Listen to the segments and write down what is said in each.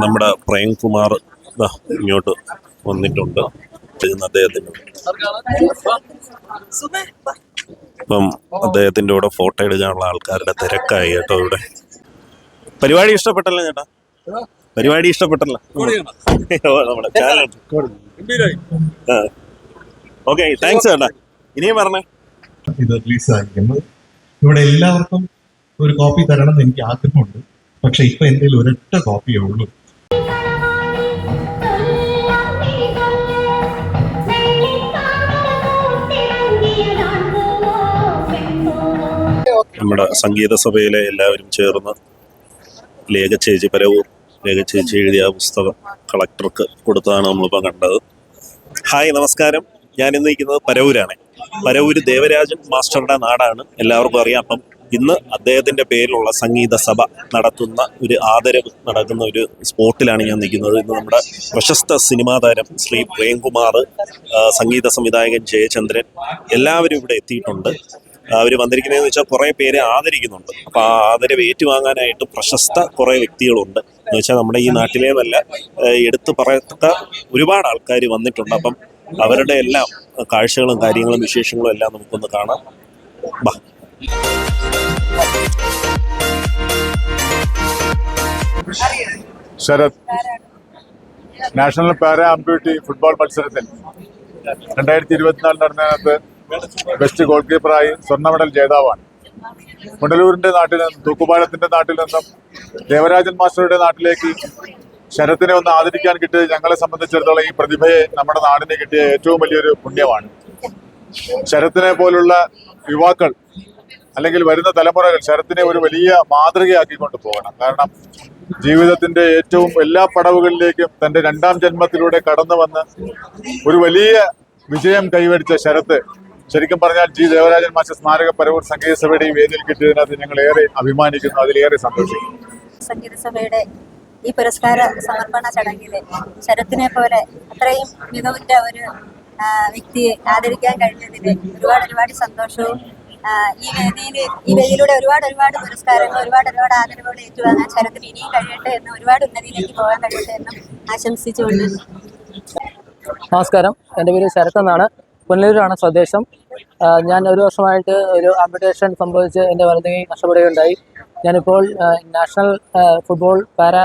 നമ്മുടെ പ്രേംകുമാർ ഇങ്ങോട്ട് വന്നിട്ടുണ്ട്. അദ്ദേഹത്തിന് ഇപ്പം അദ്ദേഹത്തിന്റെ കൂടെ ഫോട്ടോ എടുക്കാനുള്ള ആൾക്കാരുടെ തിരക്കായി കേട്ടോ ഇവിടെ. പരിപാടി ഇഷ്ടപ്പെട്ടല്ലോ ചേട്ടാ? പരിപാടി ഇഷ്ടപ്പെട്ടല്ലോ? നമ്മുടെ താങ്ക്സ് ചേട്ടാ. ഇനിയും പറഞ്ഞേ ഇത് റിലീസ് ആയിരിക്കുന്നത് ഇവിടെ എല്ലാവർക്കും ഒരു കോപ്പി തരണം എന്ന് എനിക്ക് ആഗ്രഹമുണ്ട്. പക്ഷെ ഇപ്പൊ കയ്യിൽ ഒരൊറ്റ കോപ്പിയേ ഉള്ളൂ. നമ്മുടെ സംഗീത സഭയിലെ എല്ലാവരും ചേർന്ന് ലേഖ ചേച്ചി പരവൂർ ലേഖ ചേച്ചി എഴുതിയ പുസ്തകം കളക്ടർക്ക് കൊടുത്തതാണ് നമ്മളിപ്പോൾ കണ്ടത്. ഹായ് നമസ്കാരം. ഞാൻ ഇന്ന് നിൽക്കുന്നത് പരവൂരാണ്. പരവൂര് ദേവരാജൻ മാസ്റ്ററുടെ നാടാണ്. എല്ലാവർക്കും അറിയാം. അപ്പം ഇന്ന് അദ്ദേഹത്തിന്റെ പേരിലുള്ള സംഗീത സഭ നടത്തുന്ന ഒരു ആദരവ് നടക്കുന്ന ഒരു സ്പോട്ടിലാണ് ഞാൻ നിൽക്കുന്നത്. ഇന്ന് നമ്മുടെ പ്രശസ്ത സിനിമാ താരം ശ്രീ പ്രേംകുമാർ സംഗീത സംവിധായകൻ ജയചന്ദ്രൻ എല്ലാവരും ഇവിടെ എത്തിയിട്ടുണ്ട്. അവർ വന്നിരിക്കുന്നതെന്ന് വെച്ചാൽ കുറേ പേരെ ആദരിക്കുന്നുണ്ട്. അപ്പോൾ ആ ആദരവ് ഏറ്റുവാങ്ങാനായിട്ട് പ്രശസ്ത കുറേ വ്യക്തികളുണ്ട്. എന്ന് വെച്ചാൽ നമ്മുടെ ഈ നാട്ടിലെ നല്ല എടുത്തു പറയത്തക്ക ഒരുപാട് ആൾക്കാർ വന്നിട്ടുണ്ട്. അപ്പം അവരുടെ എല്ലാം കാഴ്ചകളും കാര്യങ്ങളും വിശേഷങ്ങളും എല്ലാം നമുക്കൊന്ന് കാണാം. ബാ. Sarath. National para amputee football മത്സരത്തിൽ രണ്ടായിരത്തി ഇരുപത്തിനാല് നടന്നതിനകത്ത് ബെസ്റ്റ് ഗോൾ കീപ്പറായി സ്വർണ മെഡൽ ജേതാവാണ്. പുനലൂരിന്റെ നാട്ടിൽ നിന്നും തൂക്കുപാലത്തിന്റെ നാട്ടിൽ നിന്നും ദേവരാജൻ മാസ്റ്ററുടെ നാട്ടിലേക്ക് ശരത്തിനെ ഒന്ന് ആദരിക്കാൻ കിട്ടിയത് ഞങ്ങളെ സംബന്ധിച്ചിടത്തോളം ഈ പ്രതിഭയെ നമ്മുടെ നാടിന് കിട്ടിയ ഏറ്റവും വലിയൊരു പുണ്യമാണ്. ശരത്തിനെ പോലുള്ള യുവാക്കൾ അല്ലെങ്കിൽ വരുന്ന തലമുറകൾ ശരത്തിനെ ഒരു വലിയ മാതൃകയാക്കിക്കൊണ്ട് പോകണം. കാരണം ജീവിതത്തിന്റെ ഏറ്റവും എല്ലാ പടവുകളിലേക്കും തന്റെ രണ്ടാം ജന്മത്തിലൂടെ കടന്നു വന്ന് ഒരു വലിയ വിജയം കൈവരിച്ച ശരത്ത് ശരിക്കും പറഞ്ഞാൽ ജി ദേവരാജൻ മാസ്റ്റർ സ്മാരക പരവൂർ സംഗീത സഭയുടെ ഈ വേദിയിൽ കിട്ടിയതിനകത്ത് ഞങ്ങൾ ഏറെ അഭിമാനിക്കുന്നു അതിലേറെ സന്തോഷിക്കുന്നു. സംഗീത സഭയുടെ ഈ പുരസ്കാര സമർപ്പണ ചടങ്ങിൽ ശരത്തിനെ പോലെ അത്രയും മികവിന്റെ ഒരു വ്യക്തിയെ ആദരിക്കാൻ കഴിഞ്ഞതിൽ ഒരുപാട് ഒരുപാട് സന്തോഷവും ഈ വേദിയിൽ ഈ വേദിയിലൂടെ ഒരുപാട് ഒരുപാട് പുരസ്കാരങ്ങൾ ഒരുപാട് ഒരുപാട് ആദരവുകൾ ഏറ്റുവാങ്ങാൻ ശരത്തിന് ഇനിയും കഴിയട്ടെ എന്നും ഒരുപാട് ഉന്നതിയിലേക്ക് പോകാൻ കഴിയട്ടെ എന്നും ആശംസിച്ചുകൊണ്ട്. നമസ്കാരം. എന്റെ പേര് ശരത് എന്നാണ്. പുനലൂരാണ് സ്വദേശം. ഞാൻ ഒരു വർഷമായിട്ട് ഒരു ആംബിറ്റേഷൻ സംഭവിച്ച് എന്റെ വലതുകൈ നഷ്ടപ്പെടുകയുണ്ടായി. ഞാനിപ്പോൾ നാഷണൽ ഫുട്ബോൾ പാര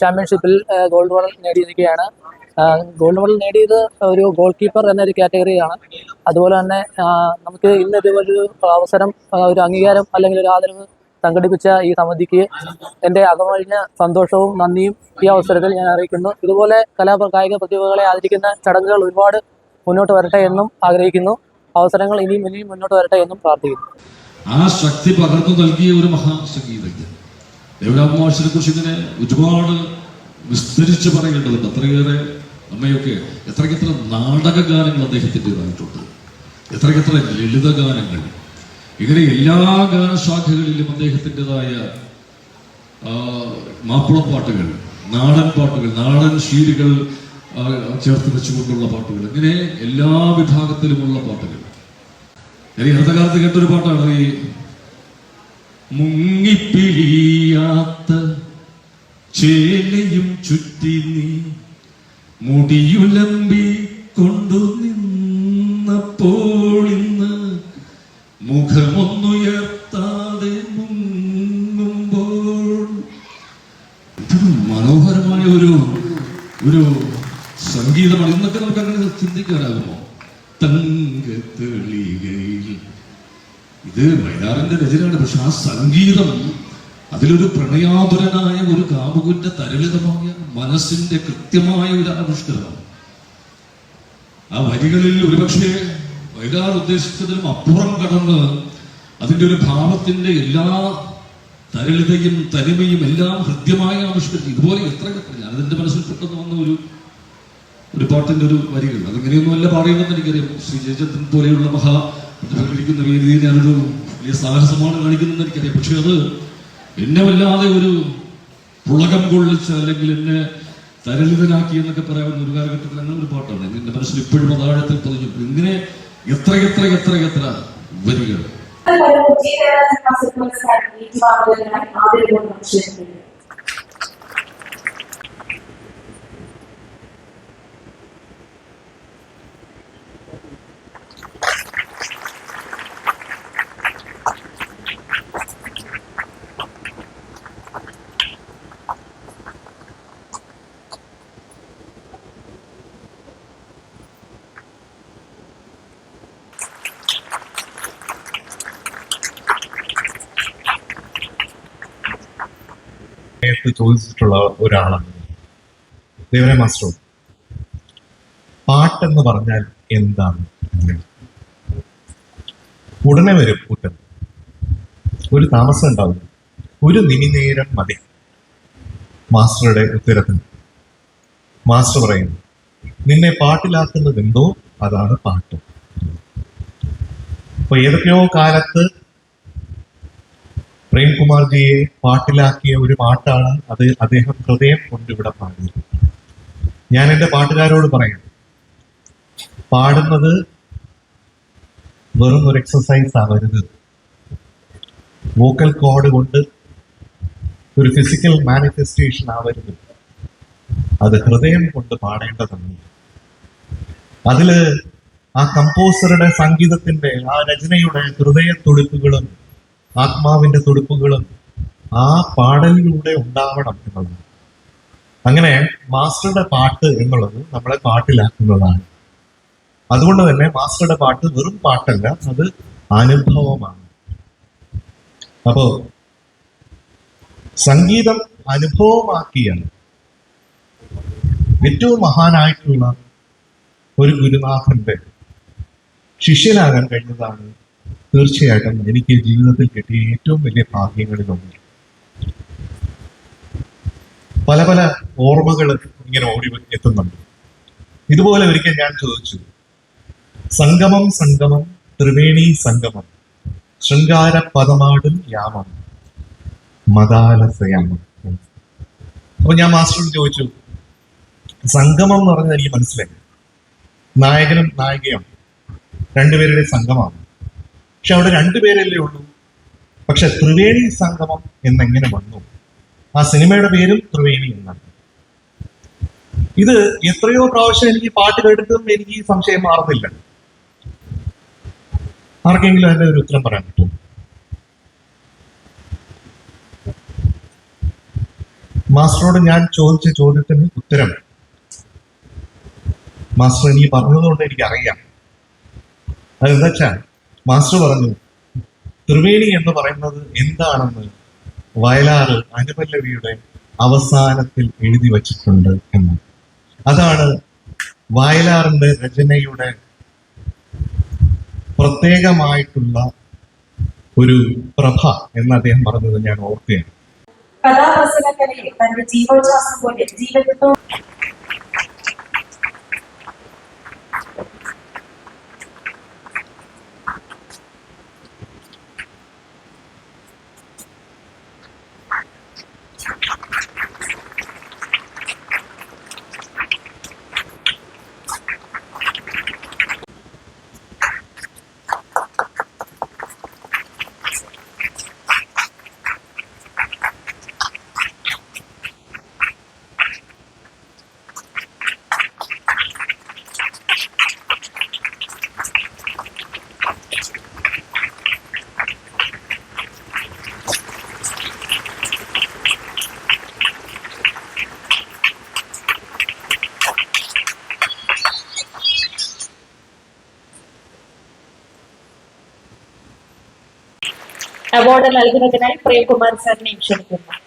ചാമ്പ്യൻഷിപ്പിൽ ഗോൾഡ് മെഡൽ നേടിയിരിക്കുകയാണ്. ഗോൾഡ് മെഡൽ നേടിയത് ഒരു ഗോൾ കീപ്പർ എന്നൊരു കാറ്റഗറിയാണ് അതുപോലെ തന്നെ നമുക്ക് ഇന്ന് ഇതുപോലൊരു അവസരം ഒരു അംഗീകാരം അല്ലെങ്കിൽ ഒരു ആദരവ് സംഘടിപ്പിച്ച ഈ സമിതിക്ക് എന്റെ അകമഴിഞ്ഞ സന്തോഷവും നന്ദിയും ഈ അവസരത്തിൽ ഞാൻ അറിയിക്കുന്നു. ഇതുപോലെ കലാ കായിക പ്രതിഭകളെ ആദരിക്കുന്ന ചടങ്ങുകൾ ഒരുപാട് മുന്നോട്ട് വരട്ടെ എന്നും ആഗ്രഹിക്കുന്നു. അവസരങ്ങൾ ഇനിയും ഇനിയും മുന്നോട്ട് വരട്ടെ എന്നും പ്രാർത്ഥിക്കുന്നു. ആ ശക്തി പകർന്നു നൽകിയ ഒരു മഹാസംഗീതജ്ഞൻ. ദേവരാമാഷിനെ കുറിച്ച് ഇങ്ങനെ ഒരുപാട് വിസ്തരിച്ച് പറയേണ്ടതുണ്ട്. അത്രയേറെ അമ്മയൊക്കെ എത്രയ്ക്കെത്ര നാടക ഗാനങ്ങൾ അദ്ദേഹത്തിന്റെതായിട്ടുണ്ട്. എത്രയ്ക്കെത്ര ലളിത ഗാനങ്ങൾ. ഇങ്ങനെ എല്ലാ ഗാനശാഖകളിലും അദ്ദേഹത്തിന്റെതായ മാപ്പിളപ്പാട്ടുകൾ നാടൻ പാട്ടുകൾ നാടൻ ശീലുകൾ ചേർത്ത് വെച്ചുകൊണ്ടുള്ള പാട്ടുകൾ. ഇങ്ങനെ എല്ലാ വിഭാഗത്തിലുമുള്ള പാട്ടുകൾ. ഞാൻ ഈ അടുത്ത കേട്ടൊരു പാട്ടാണ് ഈ മുങ്ങിപ്പിഴിയാത്ത ചേലയും ചുറ്റി നീ മുടിയുലമ്പി കൊണ്ടു നിന്നപ്പോൾ ഇന്ന് മുഖമൊന്നുയർത്താതെ മുങ്ങുമ്പോൾ ഇതൊരു മനോഹരമായ ഒരു ഒരു സംഗീതമാണ് ഇന്നൊക്കെ നമുക്ക് അങ്ങനെ ചിന്തിക്കാനാകുമോ തങ്കത്തെളികയിൽ ഇത് വയലാറിന്റെ രചനയാണ് പക്ഷെ ആ സംഗീതം അതിലൊരു പ്രണയാതുരനായ ഒരു കാമുകന്റെ തരളിതമായ മനസ്സിന്റെ കൃത്യമായ ഒരു ആവിഷ്കരണം. ആ വരികളിൽ ഒരുപക്ഷെ വൈകാർ ഉദ്ദേശിച്ചതിലും അപ്പുറം കടന്ന് അതിന്റെ ഒരു ഭാവത്തിന്റെ എല്ലാ തരളിതയും തനിമയും എല്ലാം ഹൃദ്യമായി ആവിഷ്കരിച്ചു ഇതുപോലെ എത്ര എത്ര ഞാനതിന്റെ മനസ്സിൽ പെട്ടെന്ന് വന്ന ഒരു ഒരു പാട്ടിന്റെ ഒരു വരികൾ. അതിങ്ങനെയൊന്നുമല്ല പാടിയതെന്ന് എനിക്കറിയാം. ശ്രീ ജയചന്ദ്രൻ പോലെയുള്ള മഹാ പ്രതിഫലിക്കുന്ന വേദിയിൽ ഞാനൊരു വലിയ സാഹസമാണ് കാണിക്കുന്നതെന്ന് എനിക്കറിയാം. പക്ഷെ അത് എന്നെ വല്ലാതെ ഒരു പുളകം കൊള്ളിച്ച് അല്ലെങ്കിൽ എന്നെ തരളിതനാക്കി എന്നൊക്കെ പറയാവുന്ന ഒരു കാലഘട്ടത്തിൽ അങ്ങനെ ഒരു പാട്ടാണ്. എന്റെ മനസ്സിൽ ഇപ്പോഴും അതാഴത്തിൽ പതിഞ്ഞു. ഇങ്ങനെ എത്ര എത്ര എത്ര എത്ര വരികൾ. സമയത്ത് ചോദിച്ചിട്ടുള്ള ഒരാളാണ് ദേവന മാസ്റ്റർ. പാട്ടെന്ന് പറഞ്ഞാൽ എന്താണ്? ഉടനെ വരും ഉത്തരം. ഒരു താമസം ഉണ്ടാവും. ഒരു നിമിനേരം മതി. മാസ്റ്ററുടെ ഉത്തരത്തിന്. മാസ്റ്റർ പറയുന്നു നിന്നെ പാട്ടിലാക്കുന്നത് എന്തോ? അതാണ് പാട്ട്. അപ്പൊ ഏതൊക്കെയോ കാലത്ത് പ്രേംകുമാർജിയെ പാട്ടിലാക്കിയ ഒരു പാട്ടാണ് അത് അദ്ദേഹം ഹൃദയം കൊണ്ട് ഇവിടെ പാടിയത് ഞാൻ എന്റെ പാട്ടുകാരോട് പറയാം പാടുന്നത് വെറും ഒരു എക്സസൈസ് ആവരുത്. വോക്കൽ കോഡ് കൊണ്ട് ഒരു ഫിസിക്കൽ മാനിഫെസ്റ്റേഷൻ ആവരുത്. അത് ഹൃദയം കൊണ്ട് പാടേണ്ടതാണ്. അതിൽ ആ കമ്പോസറുടെ സംഗീതത്തിന്റെ ആ രചനയുടെ ഹൃദയ തുടിപ്പുകളും ആത്മാവിന്റെ തുടുപ്പുകളും ആ പാടലിലൂടെ ഉണ്ടാവണം എന്നുള്ളത്. അങ്ങനെ മാസ്റ്ററുടെ പാട്ട് എന്നുള്ളത് നമ്മളെ പാട്ടിലാക്കുന്നതാണ്. അതുകൊണ്ട് തന്നെ മാസ്റ്ററുടെ പാട്ട് വെറും പാട്ടല്ല അത് അനുഭവമാണ്. അപ്പോ സംഗീതം അനുഭവമാക്കിയ ഏറ്റവും മഹാനായിട്ടുള്ള ഒരു ഗുരുനാഥന്റെ ശിഷ്യനാകാൻ കഴിഞ്ഞതാണ് തീർച്ചയായിട്ടും എനിക്ക് ജീവിതത്തിൽ കിട്ടിയ ഏറ്റവും വലിയ ഭാഗ്യങ്ങളിൽ ഒന്ന് പല പല ഓർമ്മകൾ ഇങ്ങനെ ഓടി എത്തുന്നുണ്ട്. ഇതുപോലെ ഒരിക്കൽ ഞാൻ ചോദിച്ചു സംഗമം സംഗമം ത്രിവേണി സംഗമം ശൃംഗാര പദമാടും യാമം മതാലസയാമം അപ്പൊ ഞാൻ മാസ്റ്ററോട് ചോദിച്ചു സംഗമം എന്ന് പറഞ്ഞാൽ എനിക്ക് മനസ്സിലായി. നായകനും നായികയും രണ്ടുപേരുടെ സംഗമമാണ്. പക്ഷെ അവിടെ രണ്ടുപേരല്ലേ ഉള്ളൂ. പക്ഷെ ത്രിവേണി സംഗമം എന്നെങ്ങനെ വന്നു? ആ സിനിമയുടെ പേരും ത്രിവേണി എന്നാണ്. ഇത് എത്രയോ പ്രാവശ്യം എനിക്ക് പാട്ട് കേട്ടിട്ടും എനിക്ക് സംശയം മാറുന്നില്ല. ആർക്കെങ്കിലും അതിന്റെ ഒരു ഉത്തരം പറയാൻ പറ്റുമോ? മാസ്റ്ററോട് ഞാൻ ചോദിച്ച ചോദ്യത്തിന് ഉത്തരം. മാസ്റ്റർ എനിക്ക് പറഞ്ഞതുകൊണ്ട് എനിക്ക് അറിയാം അതെന്താ വെച്ചാൽ മാസ്റ്റർ പറഞ്ഞു ത്രിവേണി എന്ന് പറയുന്നത് എന്താണെന്ന് വയലാറ് അനുപല്ലവിയുടെ അവസാനത്തിൽ എഴുതി വച്ചിട്ടുണ്ട് എന്ന്. അതാണ് വയലാറിന്റെ രചനയുടെ പ്രത്യേകമായിട്ടുള്ള ഒരു പ്രഭ എന്ന് അദ്ദേഹം പറഞ്ഞത് ഞാൻ ഓർക്കുകയാണ്. കഥാപ്രസംഗ കലയെ തന്റെ ജീവോച്ഛ്വാസം പോലെ ജീവിതത്തോ അവാർഡ് നൽകുന്നതിനായി പ്രേംകുമാർ സാറിനെ ക്ഷണിക്കുന്നു.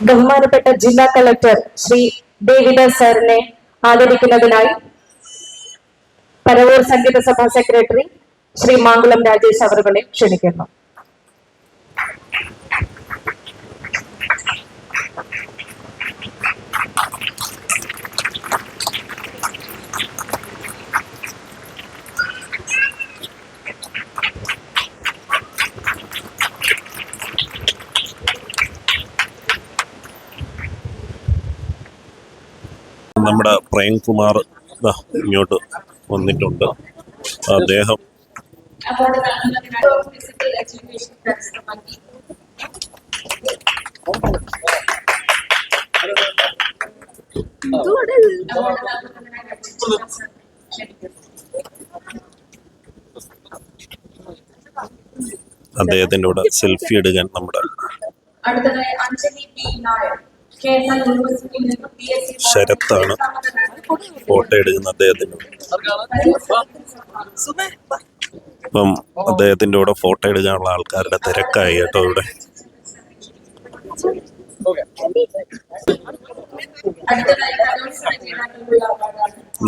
ബഹുമാനപ്പെട്ട ജില്ലാ കളക്ടർ ശ്രീ ഡേവിഡ് സാറിനെ ആദരിക്കുന്നതിനായി പരവൂർ സംഗീത സഭാ സെക്രട്ടറി ശ്രീ മാങ്കുളം രാജേഷ് അവറുകളെ ക്ഷണിക്കുന്നു. നമ്മുടെ പ്രേംകുമാർ ഇങ്ങോട്ട് വന്നിട്ടുണ്ട്. അദ്ദേഹം അദ്ദേഹത്തിന്റെ കൂടെ സെൽഫി എടുക്കാൻ നമ്മുടെ അടുത്തത് അഞ്ജലി പി നായർ. ശരത്താണ് ഫോട്ടോ എടുക്കുന്ന അദ്ദേഹത്തിന്റെ ഇപ്പം അദ്ദേഹത്തിന്റെ കൂടെ ഫോട്ടോ എടുക്കാനുള്ള ആൾക്കാരുടെ തിരക്കായി കേട്ടോ ഇവിടെ.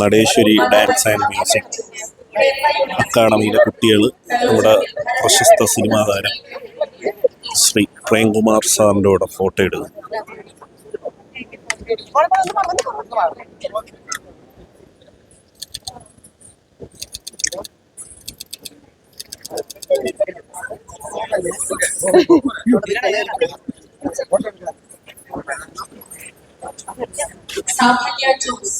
Nateshwari dance and music. അക്കാഡമിയിലെ കുട്ടികൾ നമ്മുടെ പ്രശസ്ത സിനിമാതാരം ശ്രീ പ്രേംകുമാർ സാറിന്റെ കൂടെ ഫോട്ടോ എടുക്കും. സാഫല്യ ജോസ്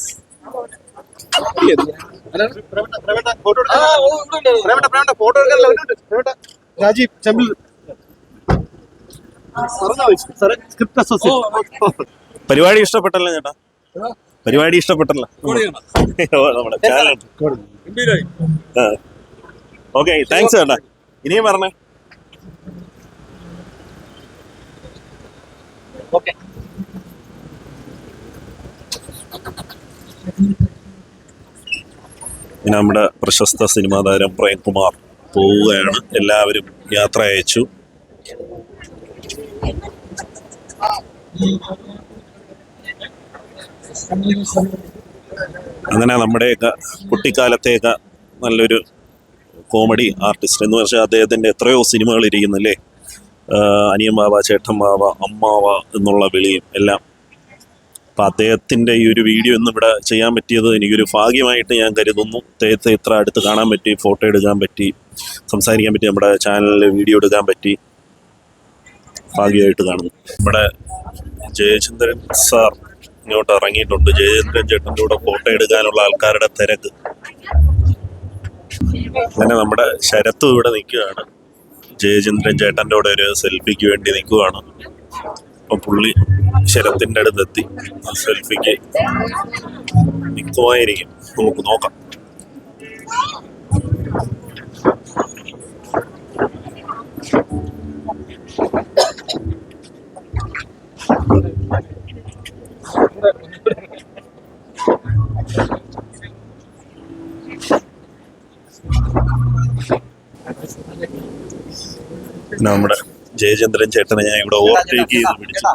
രാജീവ് ചെമ്പിൽ പരിപാടി ഇഷ്ടപ്പെട്ടല്ലോ ചേട്ടാ? പരിപാടി ഇഷ്ടപ്പെട്ടല്ലോ? ഓ, നമ്മുടെ ചാനൽ ഓക്കെ താങ്ക്സ് ചേട്ടാ. ഇനിയും പറഞ്ഞേ നമ്മുടെ പ്രശസ്ത സിനിമാ താരം പ്രേംകുമാർ പോവുകയാണ്. എല്ലാവരും യാത്ര അയച്ചു. അങ്ങനെ നമ്മുടെയൊക്കെ കുട്ടിക്കാലത്തെയൊക്കെ നല്ലൊരു കോമഡി ആർട്ടിസ്റ്റ് എന്ന് വെച്ചാൽ അദ്ദേഹത്തിന്റെ എത്രയോ സിനിമകൾ ഇരിക്കുന്നല്ലേ? അനിയൻ ബാബ ചേട്ടൻ ബാബ അമ്മാവ എന്നുള്ള വിളിയും എല്ലാം. അപ്പം അദ്ദേഹത്തിന്റെ ഈ ഒരു വീഡിയോ ഒന്നും ഇവിടെ ചെയ്യാൻ പറ്റിയത് എനിക്കൊരു ഭാഗ്യമായിട്ട് ഞാൻ കരുതുന്നു. അദ്ദേഹത്തെ ഇത്ര അടുത്ത് കാണാൻ പറ്റി ഫോട്ടോ എടുക്കാൻ പറ്റി സംസാരിക്കാൻ പറ്റി നമ്മുടെ ചാനലിൽ വീഡിയോ എടുക്കാൻ പറ്റി. ഭാഗ്യമായിട്ട് കാണുന്നു. നമ്മുടെ ജയചന്ദ്രൻ സാർ ഇങ്ങോട്ട് ഇറങ്ങിയിട്ടുണ്ട്. ജയചന്ദ്രൻ ചേട്ടന്റെ കൂടെ ഫോട്ടോ എടുക്കാനുള്ള ആൾക്കാരുടെ തിരക്ക്. അങ്ങനെ നമ്മുടെ ശരത്തും ഇവിടെ നിൽക്കുകയാണ്. ജയചന്ദ്രൻ ചേട്ടന്റെ കൂടെ ഒരു സെൽഫിക്ക് വേണ്ടി നിൽക്കുകയാണ്. അപ്പം പുള്ളി ശരത്തിന്റെ അടുത്തെത്തി ആ സെൽഫിക്ക് നിൽക്കുമായിരിക്കും. നമുക്ക് നോക്കാം. പിന്നെ നമ്മുടെ ജയചന്ദ്രൻ ചേട്ടനെ ഞാൻ ഇവിടെ ഓവർടേക്ക് ചെയ്ത് പിടിച്ചു.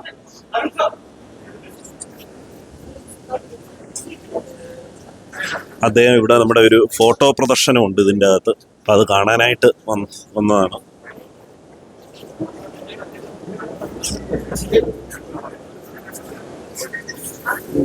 അദ്ദേഹം ഇവിടെ നമ്മുടെ ഒരു ഫോട്ടോ പ്രദർശനമുണ്ട് ഇതിന്റെ അകത്ത്. അപ്പം അത് കാണാനായിട്ട് വന്ന് വന്നതാണ്. や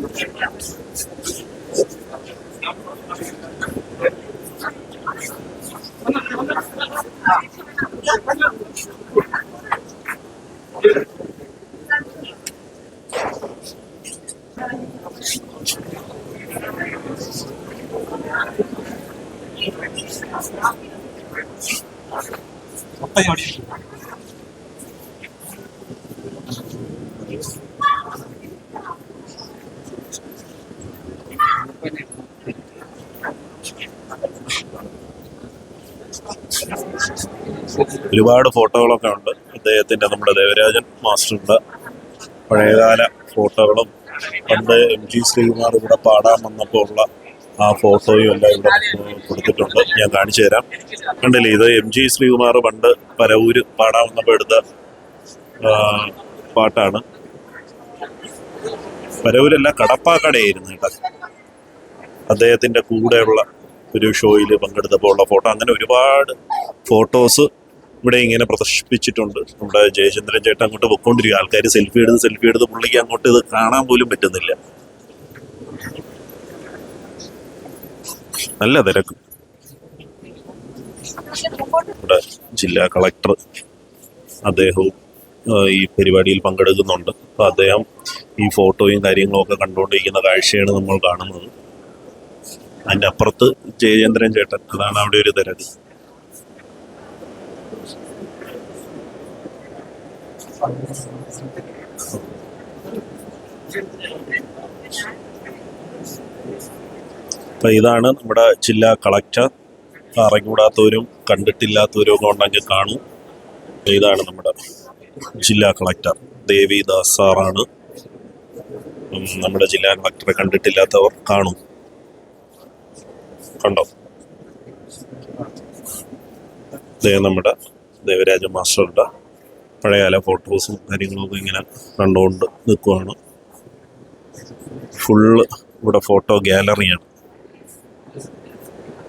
っぱりあり ഒരുപാട് ഫോട്ടോകളൊക്കെ ഉണ്ട്. അദ്ദേഹത്തിന്റെ നമ്മുടെ ദേവരാജൻ മാസ്റ്ററുടെ പഴയകാല ഫോട്ടോകളും പണ്ട് എം ജി ശ്രീകുമാർ ഇവിടെ പാടാൻ വന്നപ്പോൾ ഉള്ള ആ ഫോട്ടോയും എല്ലാം ഇവിടെ കൊടുത്തിട്ടുണ്ട്. ഞാൻ കാണിച്ചു തരാം. കണ്ടില്ലേ ഇത് എം ജി ശ്രീകുമാർ പണ്ട് പരവൂര് പാടാൻ വന്നപ്പോൾ എടുത്ത പാട്ടാണ്. പരവൂരല്ല കടപ്പാക്കടയായിരുന്നു കേട്ടോ. അദ്ദേഹത്തിന്റെ കൂടെയുള്ള ഒരു ഷോയിൽ പങ്കെടുത്തപ്പോൾ ഉള്ള ഫോട്ടോ. അങ്ങനെ ഒരുപാട് ഫോട്ടോസ് ഇവിടെ ഇങ്ങനെ പ്രദർശിപ്പിച്ചിട്ടുണ്ട്. നമ്മുടെ ജയചന്ദ്രൻ ചേട്ടൻ അങ്ങോട്ട് പൊക്കോണ്ടിരിക്കുക ആൾക്കാർ സെൽഫി എടുത്ത് സെൽഫി എടുത്ത് പുള്ളിക്ക് അങ്ങോട്ട് ഇത് കാണാൻ പോലും പറ്റുന്നില്ല. നല്ല തിരക്ക്. നമ്മുടെ ജില്ലാ കളക്ടർ അദ്ദേഹവും ഈ പരിപാടിയിൽ പങ്കെടുക്കുന്നുണ്ട്. അപ്പോൾ അദ്ദേഹം ഈ ഫോട്ടോയും കാര്യങ്ങളും ഒക്കെ കണ്ടുകൊണ്ടിരിക്കുന്ന കാഴ്ചയാണ് നമ്മൾ കാണുന്നത്. അതിന്റെ അപ്പുറത്ത് ജയചന്ദ്രൻ ചേട്ടൻ. അതാണ് അവിടെ ഒരു തിരക്ക്. അപ്പം ഇതാണ് നമ്മുടെ ജില്ലാ കളക്ടർ. അറിഞ്ഞുകൂടാത്തവരും കണ്ടിട്ടില്ലാത്തവരും ഒക്കെ ഉണ്ടെങ്കിൽ കാണും. ഇതാണ് നമ്മുടെ ജില്ലാ കളക്ടർ ദേവിദാസ് സാറാണ്. നമ്മുടെ ജില്ലാ കളക്ടറെ കണ്ടിട്ടില്ലാത്തവർ കാണും. കണ്ടോ? നമ്മുടെ ദേവരാജ മാസ്റ്ററുടെ പഴയകാല ഫോട്ടോസും കാര്യങ്ങളൊക്കെ ഇങ്ങനെ കണ്ടുകൊണ്ട് നിൽക്കുവാണ്. ഫുള്ള് ഇവിടെ ഫോട്ടോ ഗാലറിയാണ്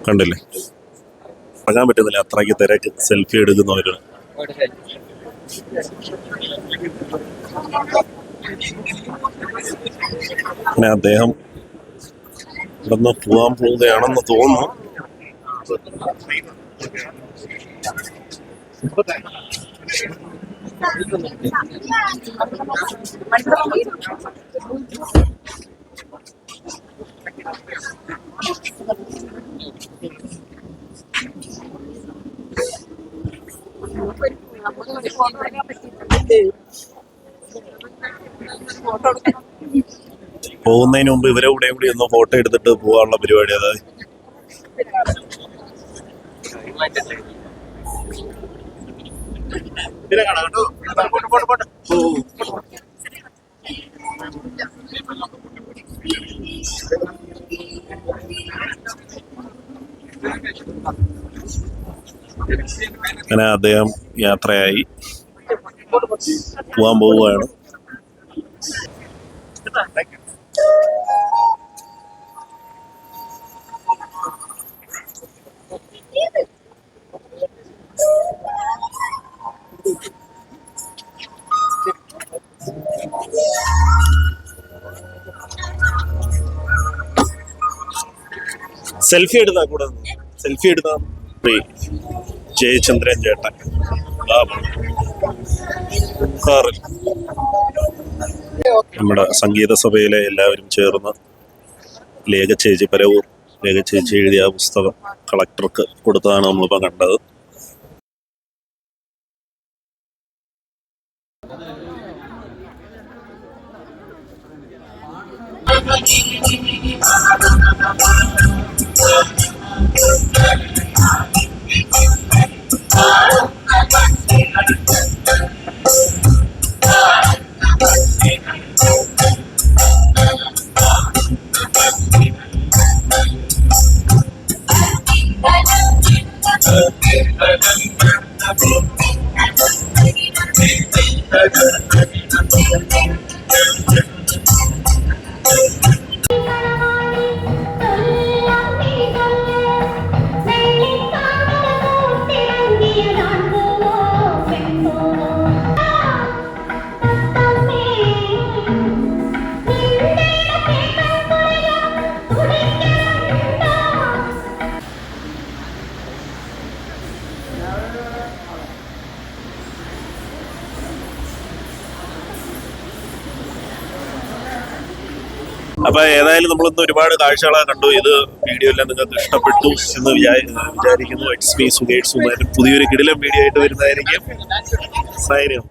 കണ്ടില്ലേ? ഇറങ്ങാൻ പറ്റുന്നില്ല. അത്രയ്ക്ക് തിരക്ക്. സെൽഫി എടുക്കുന്നവർ പിന്നെ അദ്ദേഹം ഇവിടുന്ന് പോകാൻ പോവുകയാണെന്ന് തോന്നുന്നു. പോകുന്നതിന് മുമ്പ് ഇവരെ കൂടെ കൂടി ഒന്ന് ഫോട്ടോ എടുത്തിട്ട് പോകാനുള്ള പരിപാടി അതായത് അങ്ങനെ അദ്ദേഹം യാത്രയായി പോവാൻ പോവുകയാണ്. സെൽഫി എടുത്താ കൂടെ സെൽഫി എടുത്താ ജയചന്ദ്രൻ ചേട്ടൻ. നമ്മുടെ സംഗീത സഭയിലെ എല്ലാവരും ചേർന്ന് ലേഖ ചേച്ചി പരവൂർ ലേഖ ചേച്ചി എഴുതിയ പുസ്തകം കളക്ടർക്ക് കൊടുത്തതാണ് നമ്മളിപ്പോൾ കണ്ടത്. Thank you. അപ്പൊ ഏതായാലും നമ്മളിന്ന് ഒരുപാട് കാഴ്ചകളെ കണ്ടു. ഇത് വീഡിയോ എല്ലാം നിങ്ങൾക്ക് ഇഷ്ടപ്പെട്ടു എന്ന് വിചാരിക്കുന്നു. സുഖേഷ് സുമാരൻ പുതിയൊരു കിടിലം വീഡിയോ ആയിട്ട് വരുന്നതായിരിക്കും. സൈന്യം